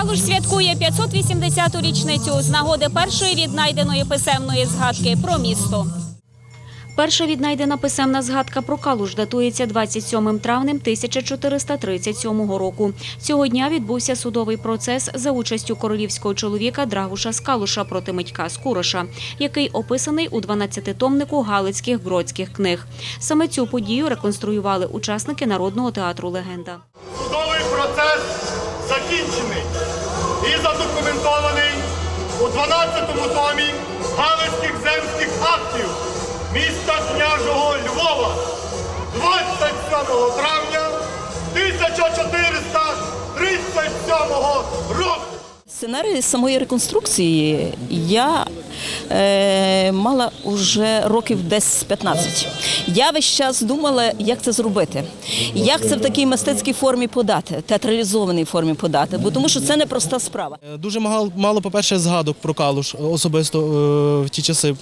Калуш святкує 580-ту річницю з нагоди першої віднайденої писемної згадки про місто. Перша віднайдена писемна згадка про Калуш датується 27 травнем 1437 року. Цього дня відбувся судовий процес за участю королівського чоловіка Драгуша з Калуша проти Митька з Куроша, який описаний у 12-томнику Галицьких бродських книг. Саме цю подію реконструювали учасники народного театру Легенда. Судовий процес закінчений і задокументований у 12-му томі Галицьких земських актів міста княжого Львова 27 травня 1437 року. Сценарій самої реконструкції я е, мала вже років десь 15. Я весь час думала, як це зробити, як це в такій мистецькій формі подати, театралізованій формі подати, бо тому що це не проста справа. Е, Дуже мало, по-перше, згадок про Калуш особисто е, в ті часи.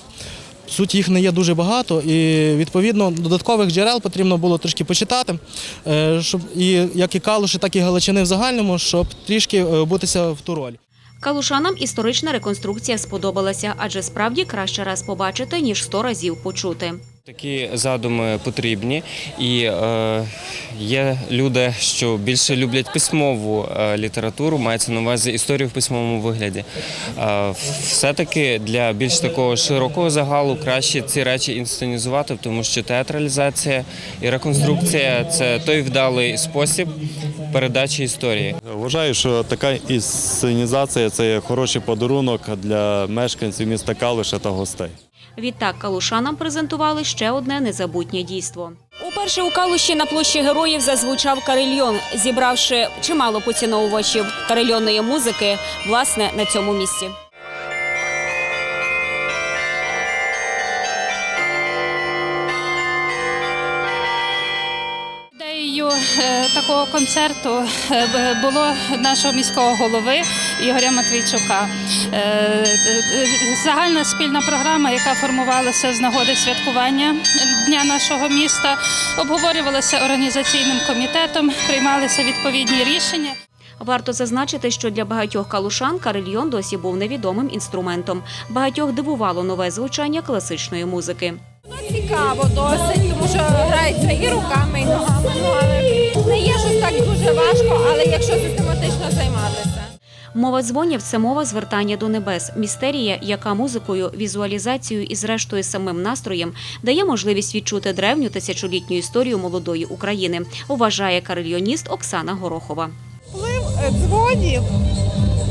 Суть їх не є дуже багато, і відповідно додаткових джерел потрібно було трішки почитати, е, щоб і як і Калуші, так і Галичини в загальному, щоб трішки е, бутися в ту роль. Калушанам історична реконструкція сподобалася, адже справді краще раз побачити, ніж сто разів почути. Такі задуми потрібні, і е, є люди, що більше люблять письмову е, літературу, мається на увазі історію в письмовому вигляді. Е, все-таки для більш такого широкого загалу краще ці речі інсценізувати, тому що театралізація і реконструкція це той вдалий спосіб передачі історії. Вважаю, що така інсценізація це хороший подарунок для мешканців міста Калиша та гостей. Відтак калушанам презентували ще одне незабутнє дійство. Уперше у Калуші на площі героїв зазвучав карельйон, зібравши чимало поціновувачів карельйонної музики, власне, на цьому місці. Ідеєю е, такого концерту е, було нашого міського голови Ігоря Матвійчука. Е, Загальна спільна програма, яка формувалася з нагоди святкування дня нашого міста, обговорювалася організаційним комітетом, приймалися відповідні рішення. Варто зазначити, що для багатьох калушан карельйон досі був невідомим інструментом. Багатьох дивувало нове звучання класичної музики. Цікаво досить, тому що грається і руками, і ногами. Ну але не є щось так дуже важко, але якщо систематично займатися. Мова дзвонів це мова звертання до небес, містерія, яка музикою, візуалізацією і, зрештою, самим настроєм дає можливість відчути древню тисячолітню історію молодої України, вважає карельйоніст Оксана Горохова. вплив е, дзвонів,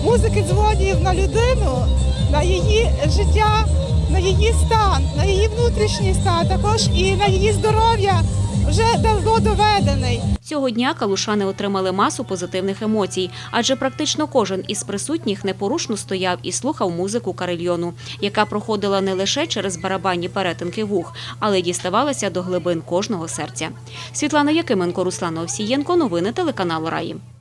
музики дзвонів на людину, на її життя, на її стан, на її внутрішній стан, також і на її здоров'я вже давно доведений. Цього дня калушани отримали масу позитивних емоцій, адже практично кожен із присутніх непорушно стояв і слухав музику карельйону, яка проходила не лише через барабанні перетинки вух, але й діставалася до глибин кожного серця. Світлана Якименко, Руслан Овсієнко, новини телеканалу Раї.